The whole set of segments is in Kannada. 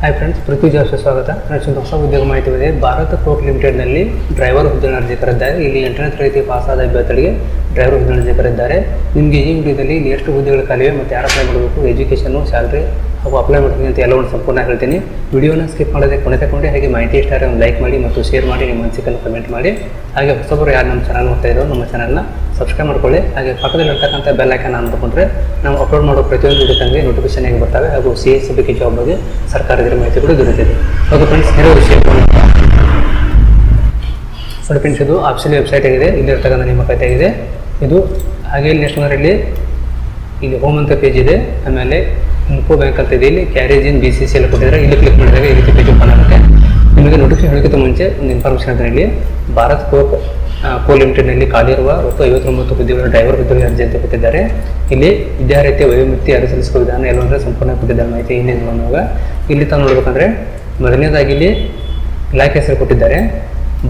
ಹಾಯ್ ಫ್ರೆಂಡ್ಸ್ ಪೃಥ್ವಿ ಜಾಸ್ತಿ ಸ್ವಾಗತ. ಫ್ರೆಂಡ್ಸ್ ಒಂದು ಹೊಸ ಉದ್ಯೋಗ ಮಾಹಿತಿ ಇದೆ ಭಾರತ ಕೋರ್ಟ್ ಲಿಮಿಟೆಡ್ನಲ್ಲಿ ಡ್ರೈವರ್ ಹುದ್ದೆ ಅರ್ಜಿ ಇಲ್ಲಿ ಎಂಟನೇ ತರಗತಿ ಪಾಸಾದ ಅಭ್ಯರ್ಥಿಗಳಿಗೆ ಡ್ರೈವರ್ ಹುದ್ದೆ ಅರ್ಜಿ ಕರೆದಿದ್ದಾರೆ. ನಿಮಗೆ ಈ ವಿಡಿಯೋದಲ್ಲಿ ಎಷ್ಟು ಹುದ್ದೆಗಳು ಖಾಲಿವೆ ಮತ್ತು ಯಾರು ಅಪ್ಲೈ ಮಾಡಬೇಕು? ಎಜುಕೇಷನು ಸ್ಯಾಲ್ರಿ ಹಾಗೂ ಅಪ್ಲೈ ಮಾಡ್ತೀನಿ ಅಂತ ಎಲ್ಲವನ್ನು ಸಂಪೂರ್ಣ ಹೇಳ್ತೀನಿ. ವಿಡಿಯೋನ ಸ್ಕಿಪ್ ಮಾಡದೆ ಕೊನೆ ತಗೊಂಡು, ಹಾಗೆ ಮಾಹಿತಿ ಇಷ್ಟ ಆದರೆ ಲೈಕ್ ಮಾಡಿ ಮತ್ತು ಶೇರ್ ಮಾಡಿ, ನಿಮ್ಮ ಅನಿಸಿಕೆಯನ್ನು ಕಮೆಂಟ್ ಮಾಡಿ. ಹಾಗೆ ಹೊಸಬರು ಯಾರು ನಮ್ಮ ಚಾನಲ್ ನೋಡ್ತಾ ಇರೋ ನಮ್ಮ ಚಾನಲ್ನ ಸಬ್ಸ್ಕ್ರೈಬ್ ಮಾಡ್ಕೊಳ್ಳಿ. ಹಾಗೆ ಪಕ್ಕದಲ್ಲಿ ಇರ್ತಕ್ಕಂಥ ಬೆಲ್ ಐಕನ್ ಆನ್ ನಾವು ಅಪ್ಲೋಡ್ ಮಾಡೋ ಪ್ರತಿಯೊಂದು ವಿಡಿಯೋ ತನಗೆ ನೋಟಿಫಿಕೇಶನ್ ಆಗಿ ಬರ್ತವೆ. ಹಾಗೂ ಸಿ ಎಸ್ ಬಿ ಜಾಬ್ ಬಗ್ಗೆ ಸರ್ಕಾರದ ಮಾಹಿತಿ ಕೂಡ ದೊರೆತಿದೆ ಓಕೆ ಫ್ರೆಂಡ್ಸ್ ಇರೋ ವಿಷಯ ನೋಡಿ ಫ್ರೆಂಡ್ಸ್ ಇದು ಆಪ್ಷನ್ ವೆಬ್ಸೈಟ್ ಆಗಿದೆ. ಇಲ್ಲಿರ್ತಕ್ಕಂಥ ನೇಮಕಾತಿ ಆಗಿದೆ. ಇದು ಹಾಗೆ ನೆಕ್ಸ್ಟ್ ಇಲ್ಲಿ ಇಲ್ಲಿ ಹೋಮ್ ಅಂತ ಪೇಜ್ ಇದೆ. ಆಮೇಲೆ ಇನ್ಫೋ ಬ್ಯಾಂಕ್ ಅಂತ ಇದೆ. ಇಲ್ಲಿ careers in B C C ಎಲ್ಲ ಕೊಟ್ಟಿದ್ದಾರೆ. ಇಲ್ಲಿ ಕ್ಲಿಕ್ ಮಾಡಿದಾಗ ಈ ರೀತಿ ಪೇಜ್ ಓಪನ್ ಆಗುತ್ತೆ. ನಿಮಗೆ ನೋಟಿಫಿಕೇಶನ್ ಹೇಳೋಕ್ಕಿಂತ ಮುಂಚೆ ಒಂದು ಇನ್ಫಾರ್ಮೇಷನ್ ಅಂತ ಇಲ್ಲಿ ಭಾರತ್ ಕೋಪ್ ಕೋ ಲಿಮಿಟೆಡ್ನಲ್ಲಿ ಖಾಲಿ ಇರುವ ಒಟ್ಟು ಐವತ್ತೊಂಬತ್ತು ಹುದ್ದೆಗಳ ಡ್ರೈವರ್ ಹುದ್ದೆಗಳ ಅರ್ಜಿ ಅಂತ ಕೊಟ್ಟಿದ್ದಾರೆ. ಇಲ್ಲಿ ವಿದ್ಯಾರ್ಥಿ ವಯೋಮಿತಿ ಅರ್ಜಿ ಸಲ್ಲಿಸುವ ವಿಧಾನ ಎಲ್ಲವಂದ್ರೆ ಸಂಪೂರ್ಣ ಕೊಟ್ಟಿದ್ದಾರೆ ಮಾಹಿತಿ ಇನ್ನೇನು ನೋಡುವಾಗ ಇಲ್ಲಿ ತಾವು ನೋಡ್ಬೇಕಂದ್ರೆ ಮೊದಲನೇದಾಗಿ ಇಲ್ಲಿ ಇಲಾಖೆ ಹೆಸರು ಕೊಟ್ಟಿದ್ದಾರೆ.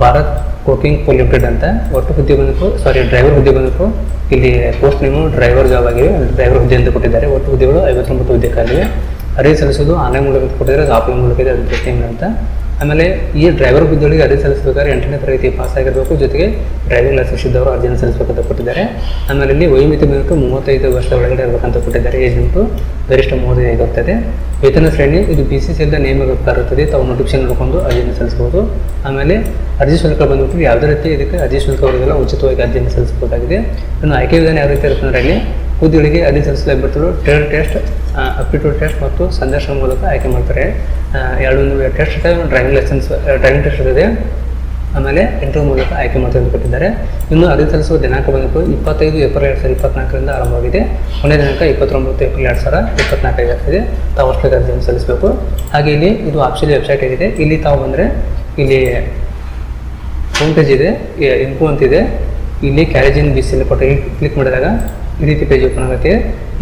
ಭಾರತ್ ಕೋಕಿಂಗ್ ಕೋ ಲಿಮಿಟೆಡ್ ಅಂತ. ಒಟ್ಟು ಹುದ್ದೆ ಬಂದಕ್ಕೂ ಸಾರಿ ಡ್ರೈವರ್ ಹುದ್ದೆ ಬಂದಕ್ಕೂ ಇಲ್ಲಿ ಪೋಸ್ಟ್ ನೇಮು ಡ್ರೈವರ್ ಜಾಬ್ ಆಗಿವೆ ಡ್ರೈವರ್ ಹುದ್ದೆ ಅಂತ ಕೊಟ್ಟಿದ್ದಾರೆ. ಒಟ್ಟು ಹುದ್ದೆಗಳು ಐವತ್ತೊಂಬತ್ತು ಹುದ್ದೆ ಖಾಲಿವೆ ಅರ್ಜಿ ಸಲ್ಲಿಸೋದು ಆನ್ಲೈನ್ ಮೂಲಕ ಕೊಟ್ಟಿದ್ದಾರೆ. ಆಫ್ಲೈನ್ ಮೂಲಕ ಇದೆ. ಅದು ಅಂತ ಆಮೇಲೆ ಈ ಡ್ರೈವರ್ ಹುದ್ದೆಗಳಿಗೆ ಅರ್ಜಿ ಸಲ್ಲಿಸಬೇಕಾದ್ರೆ ಎಂಟನೇ ತರಗತಿ ಪಾಸ್ ಆಗಿರಬೇಕು. ಜೊತೆಗೆ ಡ್ರೈವಿಂಗ್ ಲೈಸೆನ್ಸ್ ಇದ್ದವರು ಅರ್ಜಿಯನ್ನು ಸಲ್ಲಿಸಬೇಕಂತ ಕೊಟ್ಟಿದ್ದಾರೆ. ಆಮೇಲೆ ಇಲ್ಲಿ ವಯೋಮಿತಿ ಬಂದ್ಬಿಟ್ಟು ಮೂವತ್ತೈದು ವರ್ಷದ ಒಳಗಡೆ ಇರಬೇಕಂತ ಕೊಟ್ಟಿದ್ದಾರೆ. ಏಜ್ ಬಂತು ಗರಿಷ್ಠ ಮೂವತ್ತೈದು ಆಗುತ್ತದೆ ವೇತನ ಶ್ರೇಣಿ, ಇದು ಬಿ ಸಿ ಸಿಯಿಂದ ನೇಮಕಾಗುತ್ತದೆ ತಾವು ನೋಟಿಫಿಕೇಶನ್ ನೋಡಿಕೊಂಡು ಅರ್ಜಿಯನ್ನು ಸಲ್ಲಿಸಬಹುದು. ಆಮೇಲೆ ಅರ್ಜಿ ಶುಲ್ಕ ಬಂದ್ಬಿಟ್ಟು ಯಾವುದೇ ರೀತಿ ಇದಕ್ಕೆ ಅರ್ಜಿ ಶುಲ್ಕ ಅವರಿಗೆಲ್ಲ ಉಚಿತವಾಗಿ ಅರ್ಜಿಯನ್ನು ಸಲ್ಲಿಸಬಹುದಾಗಿದೆ. ಇನ್ನು ಆಯ್ಕೆ ವಿಧಾನ ಯಾವ ರೀತಿ ಇರುತ್ತೆ ಅಂದ್ರೆ ಇಲ್ಲಿ ಹುದ್ದೆಗಳಿಗೆ ಅರ್ಜಿ ಸಲ್ಲಿಸಲು ಬರ್ತಾರೆ ಟ್ರೇಡ್ ಟೆಸ್ಟ್ ಅಪ್ಟಿಟ್ಯೂಡ್ ಟೆಸ್ಟ್ ಮತ್ತು ಸಂದರ್ಶನ ಮೂಲಕ ಆಯ್ಕೆ ಮಾಡ್ತಾರೆ. ಎರಡು test driving licence driving test ಇದೆ. ಆಮೇಲೆ ಇಂಟರ್ವ್ಯೂ ಮೂಲಕ ಆಯ್ಕೆ ಮಾಡ್ತಾರೆ ಕೊಟ್ಟಿದ್ದಾರೆ. ಇನ್ನು ಅರ್ಜಿ ಸಲ್ಲಿಸುವ ದಿನಾಂಕ ಬಂದ್ಬಿಟ್ಟು ಇಪ್ಪತ್ತೈದು ಏಪ್ರಿಲ್ ಎರಡು ಸಾವಿರದ ಇಪ್ಪತ್ನಾಲ್ಕರಿಂದ ಆರಂಭವಾಗಿದೆ. ಕೊನೆಯ ದಿನಾಂಕ ಇಪ್ಪತ್ತೊಂಬತ್ತು ಏಪ್ರಿಲ್ ಎರಡು ಸಾವಿರ ಇಪ್ಪತ್ನಾಲ್ಕು ಆಗಿರ್ತದೆ ತಾವು ಅಷ್ಟೇ ಅರ್ಜಿಯನ್ನು ಸಲ್ಲಿಸಬೇಕು. ಹಾಗೆ ಇಲ್ಲಿ ಇದು ಆಪ್ಷನ್ ವೆಬ್ಸೈಟ್ ಆಗಿದೆ. ಇಲ್ಲಿ ತಾವು ಬಂದರೆ ಇಲ್ಲಿ ಹೋಮ್ ಪೇಜ್ ಇದೆ. ಇನ್ಫೋ ಅಂತಿದೆ ಇಲ್ಲಿ ಕ್ಯಾರೇಜಿನ್ ಬಿ ಬಿಸಿ ಕೊಟ್ಟು ಕ್ಲಿಕ್ ಮಾಡಿದಾಗ ಈ ರೀತಿ ಪೇಜ್ ಓಪನ್ ಆಗುತ್ತೆ.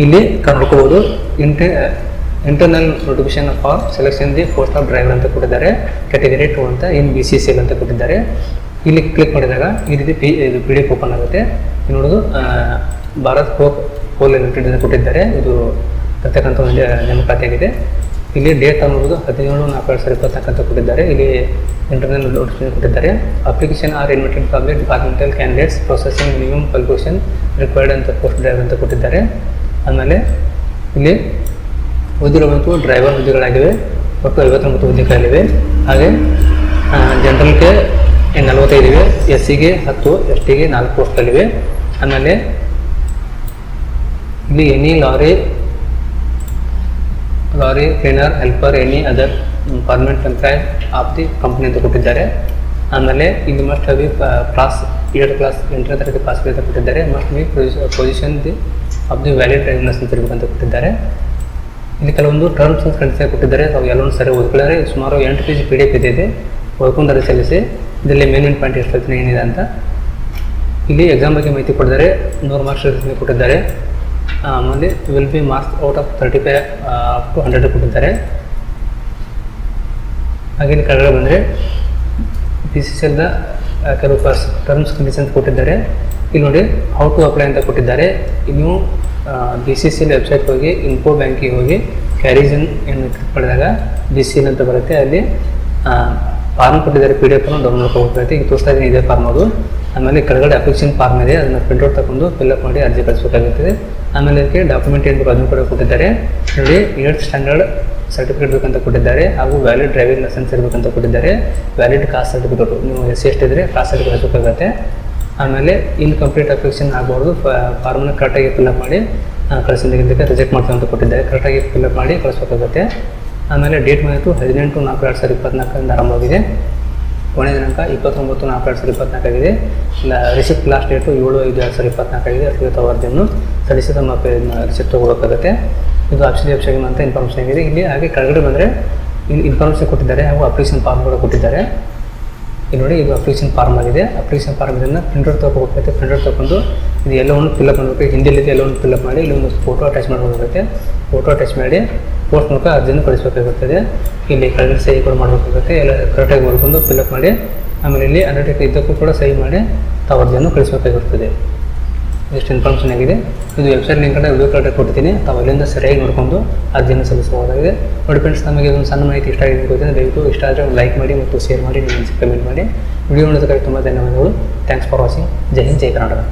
ಇಲ್ಲಿ ನೋಡ್ಕೋಬೋದು. ಇಂಟ internal notification for selection the post of driver ಅಂತ ಕೊಟ್ಟಿದ್ದಾರೆ ಕ್ಯಾಟಗರಿ ಟು ಅಂತ ಇನ್ ಬಿ ಸಿ ಸಿ ಅಂತ ಕೊಟ್ಟಿದ್ದಾರೆ. ಇಲ್ಲಿ ಕ್ಲಿಕ್ ಮಾಡಿದಾಗ ಈ ರೀತಿ ಪಿ ಇದು ಪಿ ಡಿ ಎಫ್ ಓಪನ್ ಆಗುತ್ತೆ. ನೋಡೋದು ಭಾರತ್ ಕೋಪ್ ಪೋಲ್ ಲಿಮಿಟೆಡ್ ಅಂತ ಕೊಟ್ಟಿದ್ದಾರೆ. ಇದು ಇರ್ತಕ್ಕಂಥ ಒಂದು ನೇಮಕಾತಿ ಆಗಿದೆ ಇಲ್ಲಿ ಡೇಟ್ ಅನ್ನೋದು ಹದಿನೇಳು, ನಾಲ್ಕು, ಎರಡು ಸಾವಿರದ ಇಪ್ಪತ್ತಕ್ಕಂತ ಕೊಟ್ಟಿದ್ದಾರೆ. ಇಲ್ಲಿ ಇಂಟರ್ನಲ್ ನೋಟಿಫಿಕೇಶನ್ ಕೊಟ್ಟಿದ್ದಾರೆ. Application are invited public departmental candidates processing minimum qualification required ಅಂತ ಪೋಸ್ಟ್ ಡ್ರೈವರ್ ಅಂತ ಕೊಟ್ಟಿದ್ದಾರೆ. ಆಮೇಲೆ ಇಲ್ಲಿ ಹುದ್ದೆಗಳು ಮತ್ತು ಡ್ರೈವರ್ ಹುದ್ದೆಗಳಾಗಿವೆ ಒಟ್ಟು ಐವತ್ತೊಂಬತ್ತು ಹುದ್ದೆಗಳಿವೆ ಹಾಗೆ ಜನರಲ್ಗೆ ನಲವತ್ತೈದು ಇವೆ ಎಸ್ ಸಿಗೆ ಹತ್ತು ಎಸ್ ಟಿಗೆ ನಾಲ್ಕು ಪೋಸ್ಟ್ಗಳಿವೆ. ಆಮೇಲೆ, ಇಲ್ಲಿ any lorry lorry cleaner helper any other permanent employ of the company ಅಂತ ಕೊಟ್ಟಿದ್ದಾರೆ. ಆಮೇಲೆ, ಇಲ್ಲಿ must have class eight class ಎಂಟನೇ ತರಗತಿ ಪಾಸ್ ಅಂತ ಕೊಟ್ಟಿದ್ದಾರೆ. Must be possession the of the valid licence ಇರಬೇಕಂತ ಕೊಟ್ಟಿದ್ದಾರೆ. ಇಲ್ಲಿ ಕೆಲವೊಂದು ಟರ್ಮ್ಸ್ ಅಂತ ಕಂಡೀಷನ್ ಕೊಟ್ಟಿದ್ದಾರೆ. ಅವು ಎಲ್ಲೊಂದು ಸರಿ ಓದ್ಕೊಳ್ಳೋರೆ. ಸುಮಾರು ಎಂಟು ಪೇಜ್ ಪಿ ಡಿ ಎಫ್ ಇದೆ. ಓದ್ಕೊಂಡರೆ ಸಲ್ಲಿಸಿ. ಇದರಲ್ಲಿ ಮೇನ್ ಪಾಯಿಂಟ್ ಎಷ್ಟು ಏನಿದೆ ಅಂತ. ಇಲ್ಲಿ ಎಕ್ಸಾಮ್ ಬಗ್ಗೆ ಮಾಹಿತಿ ಕೊಟ್ಟಿದ್ದಾರೆ ನೂರು ಮಾರ್ಕ್ಸ್ ಕೊಟ್ಟಿದ್ದಾರೆ. ಆಮೇಲೆ will be marks out of thirty five to hundred ಕೊಟ್ಟಿದ್ದಾರೆ. ಹಾಗೆ ಕಡೆ ಬಂದರೆ ಬಿ ಸಿ ಸಿ ಎಲ್ದ ಕೆಲವು ಟರ್ಮ್ಸ್ ಕಂಡೀಷನ್ಸ್ ಕೊಟ್ಟಿದ್ದಾರೆ. ಇಲ್ಲಿ ನೋಡಿ ಹೌ ಟು ಅಪ್ಲೈ ಅಂತ ಕೊಟ್ಟಿದ್ದಾರೆ. ನೀವು ಬಿ ಸಿ ಸಿ ವೆಬ್ಸೈಟ್ ಹೋಗಿ ಇನ್ಫೋ ಬ್ಯಾಂಕಿಗೆ ಹೋಗಿ ಕ್ಯಾರಿಜನ್ ಏನು ಕ್ಲಿಕ್ ಮಾಡಿದಾಗ ಬಿ ಸಿ ಅಂತ ಬರುತ್ತೆ. ಅಲ್ಲಿ ಫಾರ್ಮ್ ಕೊಟ್ಟಿದ್ದಾರೆ ಪಿ ಡಿ ಎಫ್ ಡೌನ್ಲೋಡ್ ಮಾಡ್ಕೋಬೇಕಾಗುತ್ತೆ ಈಗ ತೋರಿಸ್ತಾ ಇದ್ದೀನಿ ಇದೇ ಫಾರ್ಮ್ ಅದು. ಆಮೇಲೆ ಕೆಳಗಡೆ ಅಪ್ಲಿಕೇಶನ್ ಫಾರ್ಮ್ ಇದೆ. ಅದನ್ನು ಪ್ರಿಂಟ್ಔಟ್ ತಗೊಂಡು ಫಿಲ್ಅಪ್ ಮಾಡಿ ಅರ್ಜಿ ಕಳಿಸಬೇಕಾಗುತ್ತದೆ ಆಮೇಲೆ ಅದಕ್ಕೆ ಡಾಕ್ಯುಮೆಂಟ್ ಏನು ಬೇಕು ಅದನ್ನು ಕೂಡ ಕೊಟ್ಟಿದ್ದಾರೆ. ನೋಡಿ ಏಟ್ ಸ್ಟ್ಯಾಂಡರ್ಡ್ ಸರ್ಟಿಫಿಕೇಟ್ ಬೇಕಂತ ಕೊಟ್ಟಿದ್ದಾರೆ. ಹಾಗೂ ವ್ಯಾಲಿಡ್ ಡ್ರೈವಿಂಗ್ ಲೈಸೆನ್ಸ್ ಇರಬೇಕಂತ ಕೊಟ್ಟಿದ್ದಾರೆ. ವ್ಯಾಲಿಡ್ ಕಾಸ್ಟ್ ಸರ್ಟಿಫಿಕೇಟ್ ನೀವು ಎಸ್ ಎಷ್ಟಿದ್ರೆ ಕಾಸ್ಟ್ ಸರ್ಟಿಫಿಕೇಟ್ ಬೇಕಾಗುತ್ತೆ ಆಮೇಲೆ ಇನ್ಕಂಪ್ಲೀಟ್ ಅಪ್ಲಿಕೇಶನ್ ಆಗಬಾರ್ದು. ಫಾರ್ಮನ್ನ ಕರೆಕ್ಟಾಗಿ ಫಿಲ್ಅಪ್ ಮಾಡಿ ಕಳಿಸಿದ್ದಕ್ಕೆ ರಿಜೆಕ್ಟ್ ಮಾಡ್ತೀವಿ ಅಂತ ಕೊಟ್ಟಿದ್ದಾರೆ ಕರೆಕ್ಟಾಗಿ ಫಿಲ್ಅಪ್ ಮಾಡಿ ಕಳಿಸ್ಬೇಕಾಗುತ್ತೆ. ಆಮೇಲೆ ಡೇಟ್ ಬಂದಿತ್ತು ಹದಿನೆಂಟು ನಾಲ್ಕು ಎರಡು ಸಾವಿರದ ಇಪ್ಪತ್ನಾಲ್ಕರಿಂದ ಆರಂಭವಾಗಿದೆ. ಕೊನೆ ದಿನಾಂಕ ಇಪ್ಪತ್ತೊಂಬತ್ತು ನಾಲ್ಕು ಎರಡು ಸಾವಿರದ ಇಪ್ಪತ್ನಾಲ್ಕಾಗಿದೆ. ರಿಸಿಪ್ಟ್ ಲಾಸ್ಟ್ ಡೇಟು ಏಳು ಐದು ಎರಡು ಸಾವಿರದ ಇಪ್ಪತ್ನಾಲ್ಕಾಗಿದೆ. ಅದಕ್ಕೆ ತಾವು ಅರ್ಜಿಯನ್ನು ಸಲ್ಲಿಸಿ ತಮ್ಮ ರಿಸಿಪ್ಟ್ ತೊಗೊಳಕ್ಕಾಗುತ್ತೆ ಇದು ಆಪ್ಷನ್ ವೆಬ್ಸೈಟ್ ಅಂತ ಇನ್ಫಾರ್ಮೇಷನ್ ಆಗಿದೆ. ಇಲ್ಲಿ ಹಾಗೆ ಕೆಳಗಡೆ ಬಂದರೆ ಇಲ್ಲಿ ಇನ್ಫಾರ್ಮೇಷನ್ ಕೊಟ್ಟಿದ್ದಾರೆ ಹಾಗೂ ಅಪ್ಲಿಕೇಶನ್ ಫಾರ್ಮ್ ಕೂಡ ಕೊಟ್ಟಿದ್ದಾರೆ. ಇಲ್ಲಿ ನೋಡಿ, ಇದು ಅಪ್ಲಿಕೇಶನ್ ಫಾರ್ಮ್ ಆಗಿದೆ. ಅಪ್ಲಿಕೇಶನ್ ಫಾರ್ಮ್ ಇದನ್ನು ಪ್ರಿಂಟರ್ ತೊಗೋಬೇಕಾಗುತ್ತೆ ಪ್ರಿಂಟರ್ ತೊಗೊಂಡು ಇದು ಎಲ್ಲವನ್ನು ಫಿಲ್ಅಪ್ ಮಾಡಬೇಕು. ಹಿಂದಿಯಲ್ಲಿ ಎಲ್ಲವನ್ನು ಫಿಲ್ಅಪ್ ಮಾಡಿ ಇಲ್ಲಿ ಫೋಟೋ ಅಟ್ಯಾಚ್ ಮಾಡಬೇಕಾಗುತ್ತೆ ಫೋಟೋ ಅಟ್ಯಾಚ್ ಮಾಡಿ ಪೋಸ್ಟ್ ಮೂಲಕ ಅರ್ಜಿಯನ್ನು ಕಳಿಸಬೇಕಾಗುತ್ತದೆ. ಇಲ್ಲಿ ಕೆಳಗಡೆ ಸಹಿ ಕೂಡ ಮಾಡಬೇಕಾಗುತ್ತೆ. ಎಲ್ಲ ಕರೆಕ್ಟಾಗಿ ಮಾಡ್ಕೊಂಡು ಫಿಲ್ಅಪ್ ಮಾಡಿ, ಆಮೇಲೆ ಇಲ್ಲಿ ಅಂಡರ್ಟೇಕ್ ಇದ್ದಕ್ಕೂ ಕೂಡ ಸಹಿ ಮಾಡಿ ತಾವು ಅರ್ಜಿಯನ್ನು ಕಳಿಸಬೇಕಾಗಿರ್ತದೆ ಇಷ್ಟು ಇನ್ಫಾರ್ಮೇಷನ್ ಆಗಿದೆ. ಇದು ವೆಬ್ಸೈಟ್ ಲಿಂಕ್ ಅಂತ ವಿಡಿಯೋ ಕಾರ್ಡ್ ಕೊಡ್ತೀನಿ ತಾವು ಅಲ್ಲಿಂದ ಸರಿಯಾಗಿ ನೋಡಿಕೊಂಡು ಅರ್ಜಿಯನ್ನು ಸಲ್ಲಿಸಬಹುದಾಗಿದೆ ನೋಡಿ ಫ್ರೆಂಡ್ಸ್ ನಮಗೆ ಒಂದು ಸಣ್ಣ ಮಾಹಿತಿ ಇಷ್ಟ ಆಗಿದೆ ಗೊತ್ತಿದೆ ದಯವಿಟ್ಟು ಇಷ್ಟ ಆದರೆ ಲೈಕ್ ಮಾಡಿ ಮತ್ತು ಶೇರ್ ಮಾಡಿ, ನಿಮ್ಮ ಕಮೆಂಟ್ ಮಾಡಿ. ವಿಡಿಯೋ ನೋಡೋದಕ್ಕಾಗಿ ತುಂಬ ಧನ್ಯವಾದಗಳು. ಥ್ಯಾಂಕ್ಸ್ ಫಾರ್ ವಾಚಿಂಗ್ ಜೈ ಹಿಂದ್, ಜೈ ಕರ್ನಾಟಕ.